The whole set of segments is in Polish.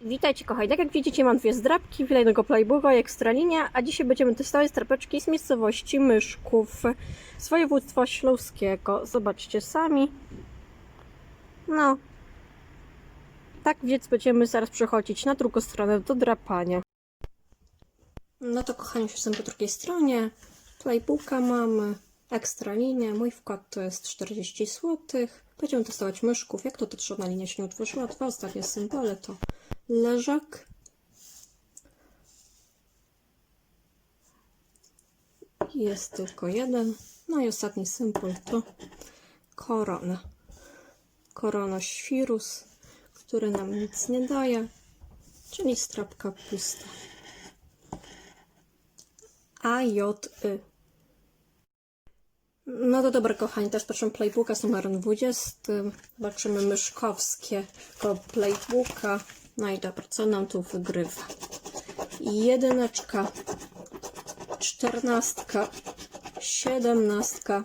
Witajcie kochani, tak jak widzicie mam dwie zdrabki, kolejnego playbooka i ekstralinia, a dzisiaj będziemy testować strapeczki z miejscowości Myszków z województwa śląskiego. Zobaczcie sami. No. Tak więc będziemy zaraz przechodzić na drugą stronę do drapania. No to kochani, już jestem po drugiej stronie. Playbooka mamy, ekstralinię, mój wkład to jest 40 zł. Będziemy testować myszków, jak to ta trzona linia się nie utworzyła. Dwa ostatnie symbole to leżak. Jest tylko jeden. No i ostatni symbol to korona. Korona świrus, który nam nic nie daje, czyli strapka pusta. A, J, Y. No to dobra, kochani, też proszę playbooka z numerem 20. Zobaczymy myszkowskiego playbooka. No i dobra, co nam tu wygrywa? Jedyneczka, czternastka, siedemnastka,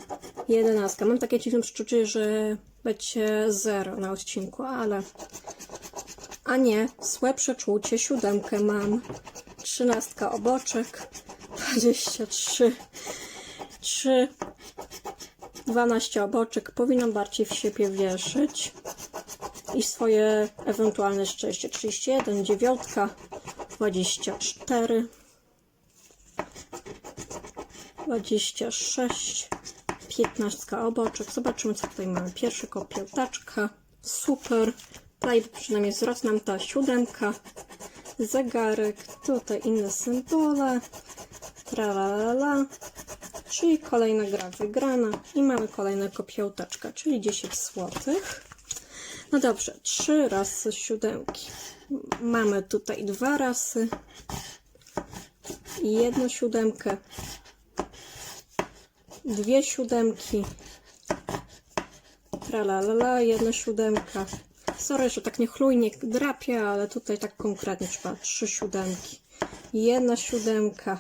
jedenastka. Mam takie dziwne przeczucie, że będzie zero na odcinku, ale... A nie, złe przeczucie, siódemkę mam. Trzynastka oboczek, dwadzieścia trzy, trzy, 12 oboczek powinno bardziej w siebie wierzyć i swoje ewentualne szczęście 31, 9, 24, 26, 15 oboczek. Zobaczymy, co tutaj mamy. Pierwsza kopiotaczka, super. Tutaj przynajmniej wzrost nam ta siódemka, zegarek, tutaj inne symbole, tralalala, czyli kolejna gra wygrana i mamy kolejne kopiołtaczka, czyli 10 zł. No dobrze, trzy rasy siódemki. Mamy tutaj dwa rasy i jedną siódemkę, dwie siódemki, tralalala, jedna siódemka. Sorry, że tak niechlujnie drapię, ale tutaj tak konkretnie trzeba trzy siódemki. Jedna siódemka,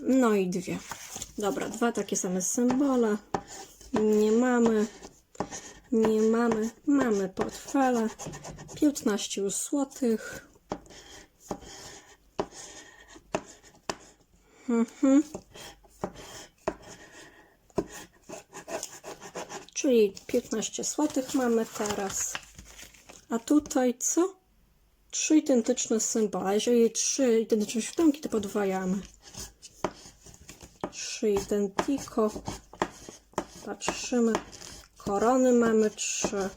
no i dwie. Dobra, dwa takie same symbole. Nie mamy. Nie mamy. Mamy portfele. 15 złotych. Mhm. Czyli 15 złotych mamy teraz. A tutaj co? Trzy identyczne symbole. Jeżeli trzy identyczne siódemki, to podwajamy. 3 identico. Patrzymy. Korony mamy 3.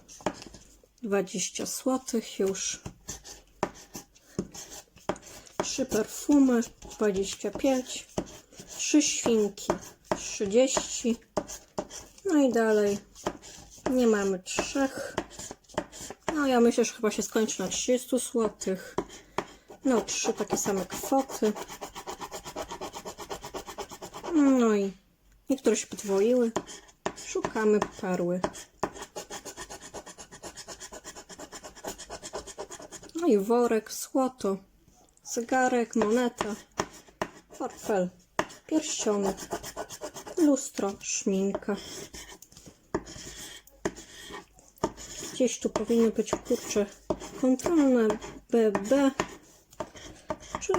20 zł już. 3 perfumy 25. 3 świnki 30. No i dalej nie mamy trzech. No ja myślę, że chyba się skończy na 30 zł. No trzy takie same kwoty. No i niektóre się podwoiły. Szukamy perły. No i worek, złoto, zegarek, moneta, portfel, pierścionek, lustro, szminka. Gdzieś tu powinny być kurcze kontrolne BB.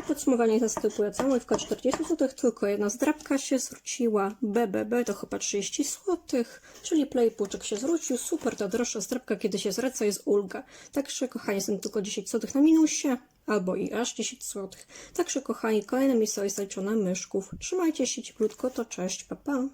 Podsumowanie następuje cały wkład 40 zł, tylko jedna zdrabka się zwróciła, BBB to chyba 30 zł, czyli playpuczek się zwrócił, super, ta droższa zdrabka, kiedy się zwraca jest ulga. Także kochani, są tylko 10 zł na minusie, albo i aż 10 zł. Także kochani, kolejne miejsce jest zaliczone myszków. Trzymajcie się cieplutko, to cześć, pa pa.